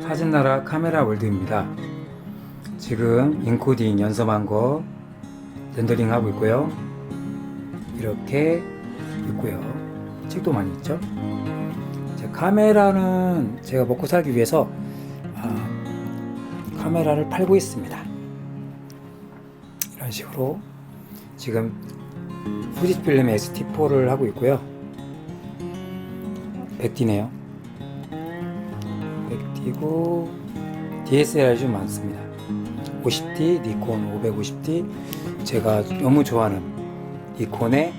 사진나라 카메라 월드입니다. 지금 인코딩 연습한 거 렌더링 하고 있고요. 이렇게 있고요. 책도 많이 있죠. 제 카메라는 제가 먹고 살기 위해서 아, 카메라를 팔고 있습니다. 이런 식으로 지금 후지필름 ST4를 하고 있고요. 100D네요. 100D고 DSLR이 좀 많습니다. 50D, 니콘 550D 제가 너무 좋아하는 니콘의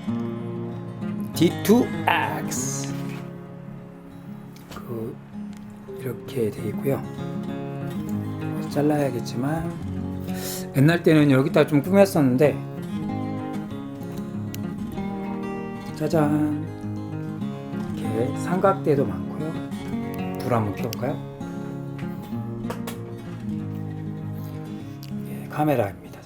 D2X 그 이렇게 돼 있고요. 잘라야겠지만 옛날 때는 여기다 좀 꾸몄었는데 짜잔 이렇게 삼각대도 많고요. 불 한번 켜볼까요? 카메라입니다.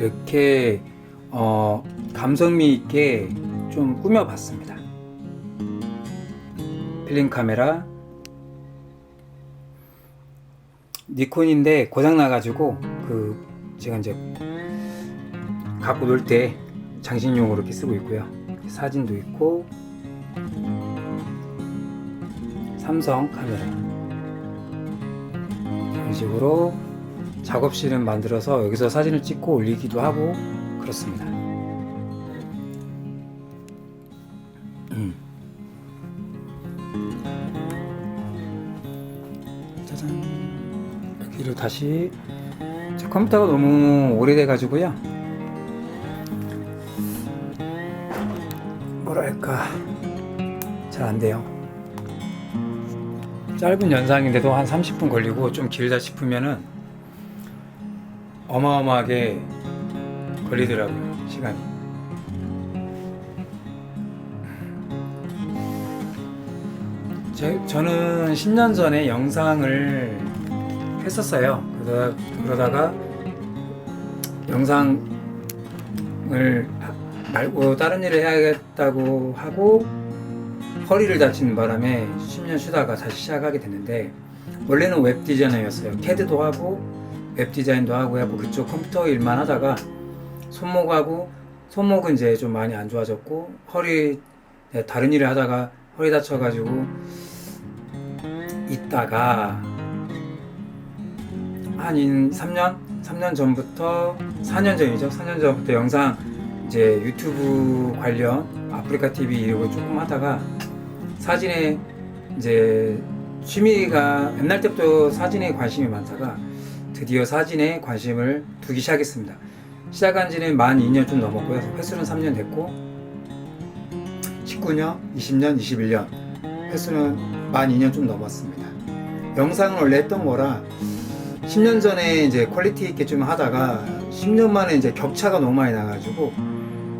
이렇게 어, 감성미 있게 좀 꾸며봤습니다. 필름 카메라 니콘인데 고장 나가지고 그 제가 이제 갖고 놀 때 장식용으로 이렇게 쓰고 있고요. 사진도 있고 삼성 카메라 식으로 작업실을 만들어서 여기서 사진을 찍고 올리기도 하고 그렇습니다. 음. 짜잔 여기로 다시 제 컴퓨터가 너무 오래돼 가지고요. 뭐랄까 잘 안 돼요. 짧은 영상인데도 한 30분 걸리고 좀 길다 싶으면은 어마어마하게 걸리더라고요 시간이. 제, 저는 10년 전에 영상을 했었어요. 그러다, 그러다가 영상을 하- 말고 다른 일을 해야겠다고 하고 허리를 다치는 바람에 10년 쉬다가 다시 시작하게 됐는데 원래는 웹 디자이너였어요. 캐드도 하고 웹 디자인도 하고 하고 그쪽 컴퓨터 일만 하다가 손목하고 손목은 이제 좀 많이 안 좋아졌고 허리 네, 다른 일을 하다가 허리 다쳐가지고 있다가 한 3년 3년 전부터 4년 전이죠. 4년 전부터 영상 이제 유튜브 관련 아프리카 TV 이러고 조금 하다가 사진에 이제 취미가 옛날 때부터 사진에 관심이 많다가 드디어 사진에 관심을 두기 시작했습니다. 시작한 지는 만 2년 좀 넘었고요. 횟수는 3년 됐고 19년, 20년, 21년 횟수는 만 2년 좀 넘었습니다. 영상을 원래 했던 거라 10년 전에 이제 퀄리티 있게 좀 하다가 10년 만에 이제 격차가 너무 많이 나가지고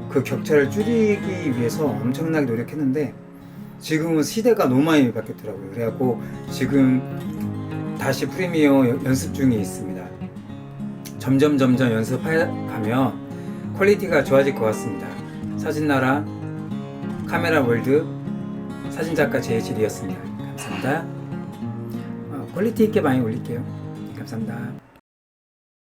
그 격차를 줄이기 위해서 엄청나게 노력했는데 지금은 시대가 너무 많이 바뀌었더라고요. 그래갖고 지금 다시 프리미어 연- 연습 중에 있습니다. 점점 점점 연습하면 퀄리티가 좋아질 것 같습니다. 사진나라 카메라 월드 사진작가 제이질이었습니다. 감사합니다. 어, 퀄리티 있게 많이 올릴게요. 감사합니다.